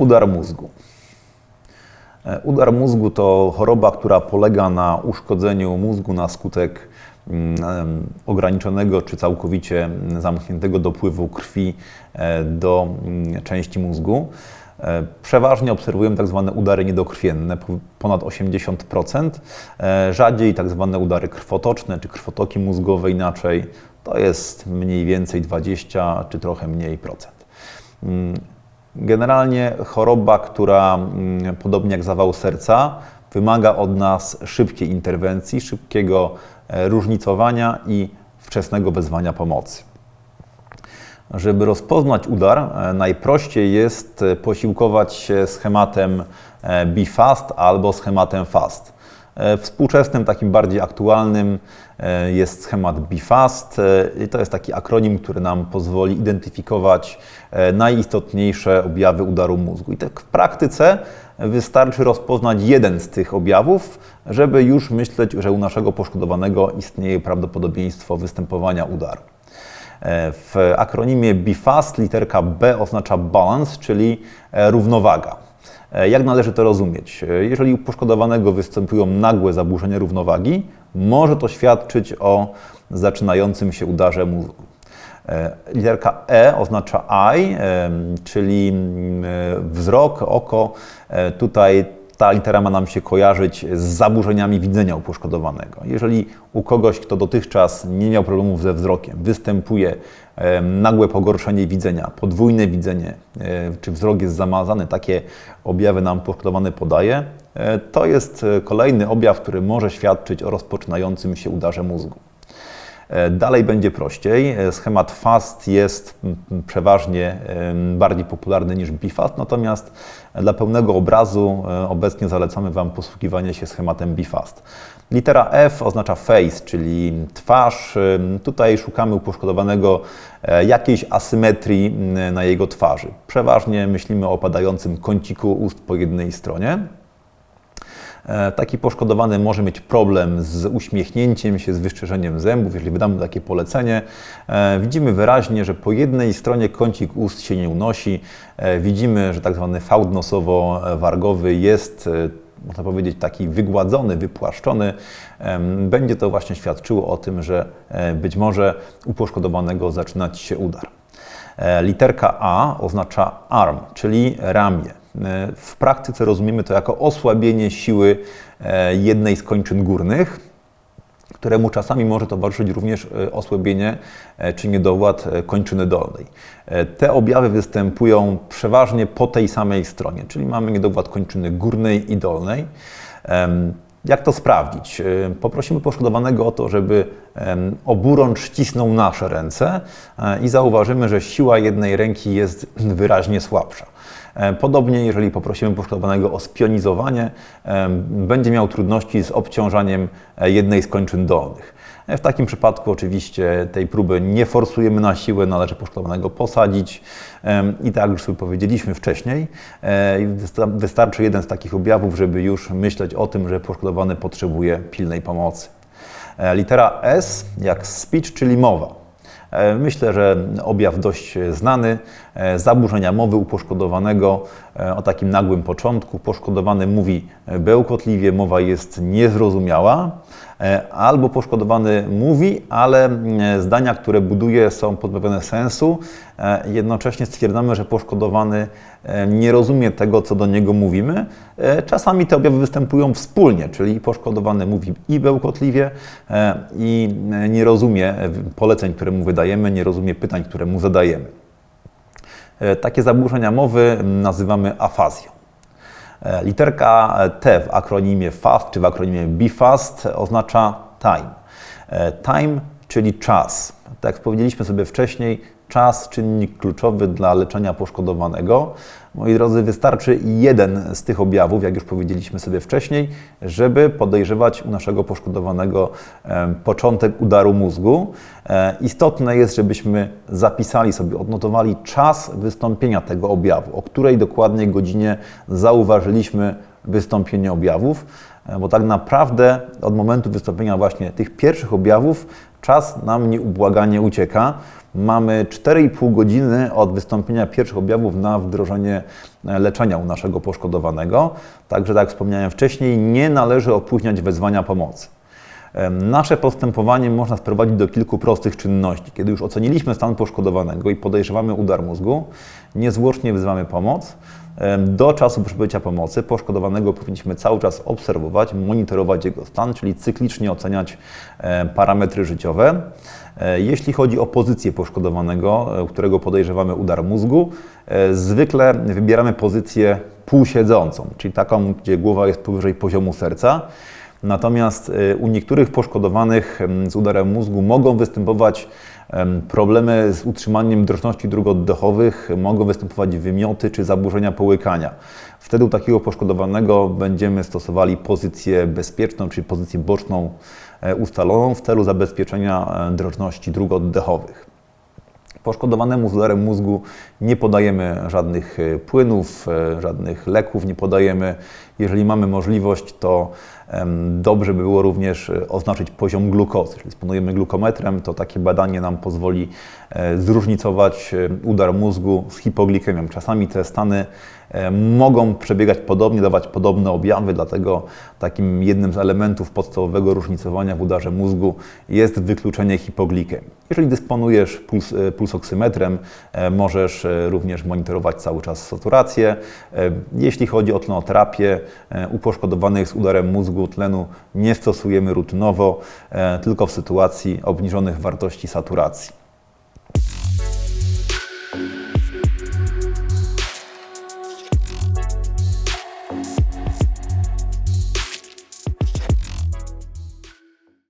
Udar mózgu. E, Udar mózgu to choroba, która polega na uszkodzeniu mózgu na skutek mm, ograniczonego czy całkowicie zamkniętego dopływu krwi e, do mm, części mózgu. E, Przeważnie obserwujemy tak zwane udary niedokrwienne, po- ponad 80%, e, rzadziej tak zwane udary krwotoczne czy krwotoki mózgowe inaczej, to jest mniej więcej 20 czy trochę mniej procent. Generalnie choroba, która mm, podobnie jak zawał serca, wymaga od nas szybkiej interwencji, szybkiego e, różnicowania i wczesnego wezwania pomocy. Żeby rozpoznać udar, e, najprościej jest e, posiłkować się schematem BFAST albo schematem FAST. E, Współczesnym, takim bardziej aktualnym e, jest schemat BFAST e, to jest taki akronim, który nam pozwoli identyfikować najistotniejsze objawy udaru mózgu. I tak w praktyce wystarczy rozpoznać jeden z tych objawów, żeby już myśleć, że u naszego poszkodowanego istnieje prawdopodobieństwo występowania udaru. W akronimie BFAST literka B oznacza balance, czyli równowaga. E, Jak należy to rozumieć? E, Jeżeli u poszkodowanego występują nagłe zaburzenia równowagi, może to świadczyć o zaczynającym się udarze mózgu. E, Literka E oznacza eye, czyli mm, wzrok, oko. Tutaj ta litera ma nam się kojarzyć z zaburzeniami widzenia u poszkodowanego. Jeżeli u kogoś, kto dotychczas nie miał problemów ze wzrokiem, występuje nagłe pogorszenie widzenia, podwójne widzenie, e, czy wzrok jest zamazany, takie objawy nam poszkodowany podaje, e, to jest e, kolejny objaw, który może świadczyć o rozpoczynającym się udarze mózgu. E, Dalej będzie prościej. E, Schemat FAST jest przeważnie bardziej popularny niż BFAST, natomiast dla pełnego obrazu e, obecnie zalecamy Wam posługiwanie się schematem BFAST. Litera F oznacza face, czyli twarz. Tutaj szukamy u poszkodowanego jakiejś asymetrii na jego twarzy. Przeważnie myślimy o opadającym kąciku ust po jednej stronie. E, Taki poszkodowany może mieć problem z uśmiechnięciem się, z wyszczerzeniem zębów. Jeżeli wydamy takie polecenie, e, widzimy wyraźnie, że po jednej stronie kącik ust się nie unosi. E, Widzimy, że tak zwany fałd nosowo-wargowy jest, można powiedzieć, taki wygładzony, wypłaszczony. Będzie to właśnie świadczyło o tym, że być może u poszkodowanego zaczynać się udar. Literka A oznacza arm, czyli ramię. E, W praktyce rozumiemy to jako osłabienie siły e, jednej z kończyn górnych, któremu czasami może towarzyszyć również e, osłabienie czy niedowład kończyny dolnej. Te objawy występują przeważnie po tej samej stronie, czyli mamy niedowład kończyny górnej i dolnej. Jak to sprawdzić? Poprosimy poszkodowanego o to, żeby oburącz ścisnął nasze ręce i zauważymy, że siła jednej ręki jest wyraźnie słabsza. E, Podobnie, jeżeli poprosimy poszkodowanego o spionizowanie, em, będzie miał trudności z obciążaniem e, jednej z kończyn dolnych. E, W takim przypadku oczywiście tej próby nie forsujemy na siłę, należy poszkodowanego posadzić i tak już sobie powiedzieliśmy wcześniej, e, wysta- wystarczy jeden z takich objawów, żeby już myśleć o tym, że poszkodowany potrzebuje pilnej pomocy. E, Litera S jak speech, czyli mowa. E, Myślę, że objaw dość znany. E, Zaburzenia mowy u poszkodowanego e, o takim nagłym początku. Poszkodowany mówi bełkotliwie, mowa jest niezrozumiała. E, Albo poszkodowany mówi, ale mm, zdania, które buduje, są pozbawione sensu. E, Jednocześnie stwierdzamy, że poszkodowany e, nie rozumie tego, co do niego mówimy. Czasami te objawy występują wspólnie, czyli poszkodowany mówi i bełkotliwie, i nie rozumie poleceń, które mu wydajemy, nie rozumie pytań, które mu zadajemy. Takie zaburzenia mowy nazywamy afazją. E, Literka T w akronimie FAST czy w akronimie BFAST oznacza time. E, Time, czyli czas. Tak jak powiedzieliśmy sobie wcześniej, czas czynnik kluczowy dla leczenia poszkodowanego. Moi drodzy, wystarczy jeden z tych objawów, jak już powiedzieliśmy sobie wcześniej, żeby podejrzewać u naszego poszkodowanego początek udaru mózgu. E, Istotne jest, żebyśmy zapisali sobie, odnotowali czas wystąpienia tego objawu, o której dokładnie godzinie zauważyliśmy wystąpienie objawów, e, bo tak naprawdę od momentu wystąpienia właśnie tych pierwszych objawów czas nam nieubłaganie ucieka. mamy 4,5 godziny od wystąpienia pierwszych objawów na wdrożenie e, leczenia u naszego poszkodowanego. Także, tak jak wspomniałem wcześniej, nie należy opóźniać wezwania pomocy. Nasze postępowanie można sprowadzić do kilku prostych czynności. Kiedy już oceniliśmy stan poszkodowanego i podejrzewamy udar mózgu, niezwłocznie wzywamy pomoc. Do czasu przybycia pomocy poszkodowanego powinniśmy cały czas obserwować, monitorować jego stan, czyli cyklicznie oceniać parametry życiowe. E, Jeśli chodzi o pozycję poszkodowanego, e, którego podejrzewamy udar mózgu, e, zwykle wybieramy pozycję półsiedzącą, czyli taką, gdzie głowa jest powyżej poziomu serca. Natomiast u niektórych poszkodowanych z udarem mózgu mogą występować problemy z utrzymaniem drożności dróg oddechowych, mogą występować wymioty czy zaburzenia połykania. Wtedy u takiego poszkodowanego będziemy stosowali pozycję bezpieczną, czyli pozycję boczną e, ustaloną w celu zabezpieczenia e, drożności dróg oddechowych. Poszkodowanemu z udarem mózgu nie podajemy żadnych e, płynów, e, żadnych leków nie podajemy. Jeżeli mamy możliwość, to dobrze by było również e, oznaczyć poziom glukozy. Jeżeli dysponujemy glukometrem, to takie badanie nam pozwoli zróżnicować udar mózgu z hipoglikemią. Czasami te stany mogą przebiegać podobnie, dawać podobne objawy, dlatego takim jednym z elementów podstawowego różnicowania w udarze mózgu jest wykluczenie hipoglikemii. Jeżeli dysponujesz puls, e, pulsoksymetrem, e, możesz e, również monitorować cały czas saturację. E, Jeśli chodzi o tlenoterapię, e, u poszkodowanych z udarem mózgu tlenu nie stosujemy rutynowo, e, tylko w sytuacji obniżonych wartości saturacji.